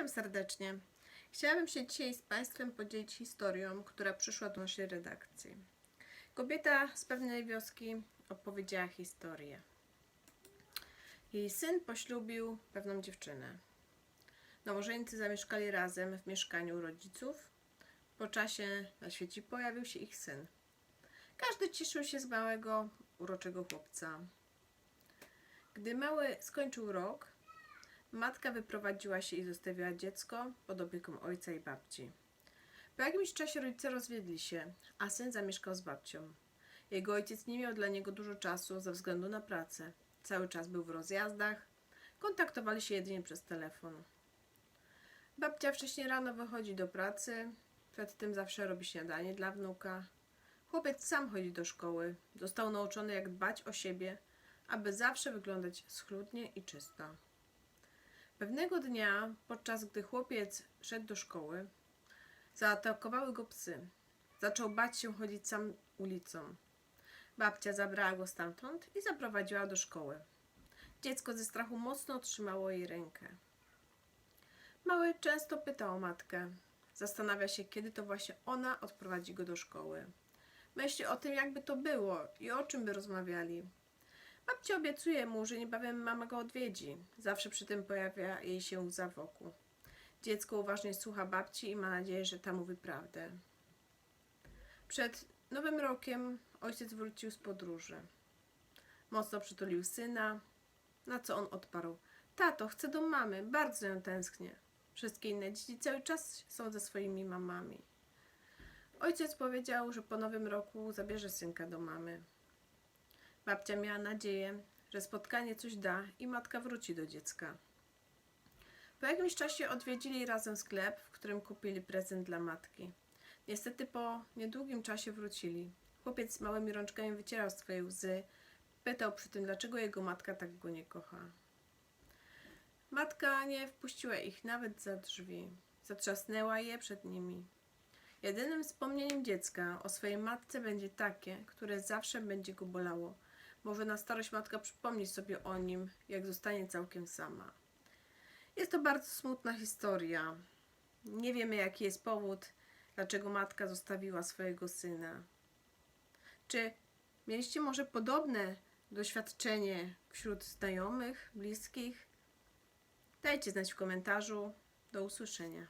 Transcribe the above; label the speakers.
Speaker 1: Witam serdecznie. Chciałabym się dzisiaj z Państwem podzielić historią, która przyszła do naszej redakcji. Kobieta z pewnej wioski opowiedziała historię. Jej syn poślubił pewną dziewczynę. Nowożeńcy zamieszkali razem w mieszkaniu rodziców. Po czasie na świecie pojawił się ich syn. Każdy cieszył się z małego, uroczego chłopca. Gdy mały skończył rok, Matka wyprowadziła się i zostawiła dziecko pod opieką ojca i babci. Po jakimś czasie rodzice rozwiedli się, a syn zamieszkał z babcią. Jego ojciec nie miał dla niego dużo czasu ze względu na pracę. Cały czas był w rozjazdach, kontaktowali się jedynie przez telefon. Babcia wcześniej rano wychodzi do pracy, przed tym zawsze robi śniadanie dla wnuka. Chłopiec sam chodzi do szkoły, został nauczony jak dbać o siebie, aby zawsze wyglądać schludnie i czysto. Pewnego dnia, podczas gdy chłopiec szedł do szkoły, zaatakowały go psy. Zaczął bać się chodzić sam ulicą. Babcia zabrała go stamtąd i zaprowadziła do szkoły. Dziecko ze strachu mocno trzymało jej rękę. Mały często pytał o matkę. Zastanawia się, kiedy to właśnie ona odprowadzi go do szkoły. Myśli o tym, jakby to było i o czym by rozmawiali. Babcia obiecuje mu, że niebawem mama go odwiedzi. Zawsze przy tym pojawia jej się łza wokół. Dziecko uważnie słucha babci i ma nadzieję, że ta mówi prawdę. Przed nowym rokiem ojciec wrócił z podróży. Mocno przytulił syna, na co on odparł. Tato, chcę do mamy, bardzo ją tęsknię. Wszystkie inne dzieci cały czas są ze swoimi mamami. Ojciec powiedział, że po nowym roku zabierze synka do mamy. Babcia miała nadzieję, że spotkanie coś da i matka wróci do dziecka. Po jakimś czasie odwiedzili razem sklep, w którym kupili prezent dla matki. Niestety po niedługim czasie wrócili. Chłopiec z małymi rączkami wycierał swoje łzy, pytał przy tym, dlaczego jego matka tak go nie kocha. Matka nie wpuściła ich nawet za drzwi. Zatrzasnęła je przed nimi. Jedynym wspomnieniem dziecka o swojej matce będzie takie, które zawsze będzie go bolało. Może na starość matka przypomni sobie o nim, jak zostanie całkiem sama. Jest to bardzo smutna historia. Nie wiemy, jaki jest powód, dlaczego matka zostawiła swojego syna. Czy mieliście może podobne doświadczenie wśród znajomych, bliskich? Dajcie znać w komentarzu. Do usłyszenia.